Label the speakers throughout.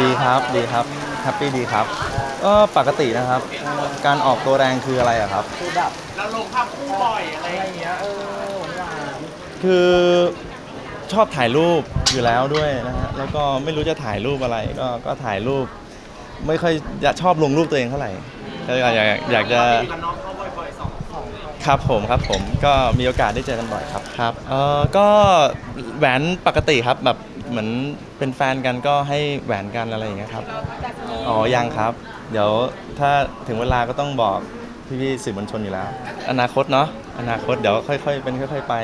Speaker 1: ดีครับดีครับแฮปปี้ดีครับก็ปกตินะครับ การออกตัวแรงคืออะไรอะครับ
Speaker 2: คือแบบ
Speaker 3: เราลงภาพคู่บ่อยอะไร
Speaker 2: อะไรอย่างเงี้ยเออหวาน
Speaker 1: คือชอบถ่ายรูปอยู่แล้วด้วยนะฮะแล้วก็ไม่รู้จะถ่ายรูปอะไรก็ก็ถ่ายรูป ไม่ค่อยอยากชอบลงรูปตัวเองเท่าไหร่ก็อยากอยากอยากจะ
Speaker 3: ตีกับน้องเขาบ่อยๆสอง
Speaker 2: ของ
Speaker 1: ครับผมครับผมก็มีโอกาสได้เจอกันบ่อยครับครับเออก็แหวนปกติครับแบบ เหมือนเป็นแฟนกันก็ให้แหวนกันอะไรอย่างเงี้ยครับ อ๋อ ยังครับ เดี๋ยวถ้าถึงเวลาก็ต้องบอกพี่ๆสื่อมวลชนอยู่แล้ว อนาคตเนาะ อนาคตเดี๋ยวค่อยๆ เป็นค่อย ๆ ไป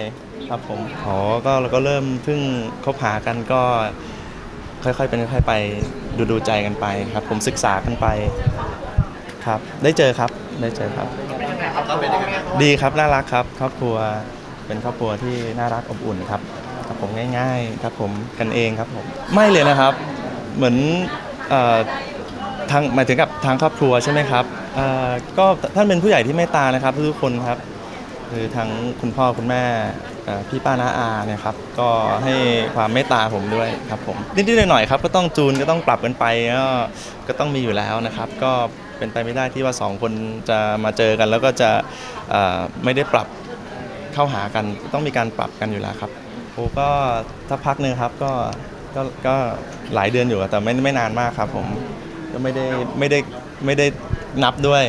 Speaker 1: ครับผม อ๋อ ก็เราก็เริ่มเพิ่งคบหากันก็ค่อยๆ เป็นค่อยๆ ไปดูดูใจกันไปครับ ผมศึกษากันไปครับ ได้เจอครับ ได้เจอครับ ดีครับ น่ารักครับ ครอบครัว เป็นครอบครัวที่น่ารักอบอุ่นครับ ครับผมง่ายๆครับผมกันเองครับผมไม่เลยนะครับ เหมือนเอ่อทางหมายถึงกับทางครอบครัวใช่ไหมครับเอ่อก็ท่านเป็นผู้ใหญ่ที่เมตตานะครับทุกคนครับคือทั้งคุณพ่อคุณแม่เอ่อพี่ป้าน้าอาเนี่ยครับก็ให้ความเมตตาผมด้วยครับผมนิดๆหน่อยๆครับก็ต้องจูนก็ต้องปรับกันไปก็ก็ต้องมีอยู่แล้วนะครับ ก็เป็นไปไม่ได้ที่ว่าสองคนจะมาเจอกัน แล้วก็จะเอ่อไม่ได้ปรับเข้าหากันต้องมีการปรับกันอยู่แล้วครับ โอ้ก็ถ้าพักหนึ่งครับก็ก็ก็หลายเดือนอยู่แต่ไม่ไม่นานมากครับผมก็ไม่ได้ไม่ได้ไม่ได้นับด้วย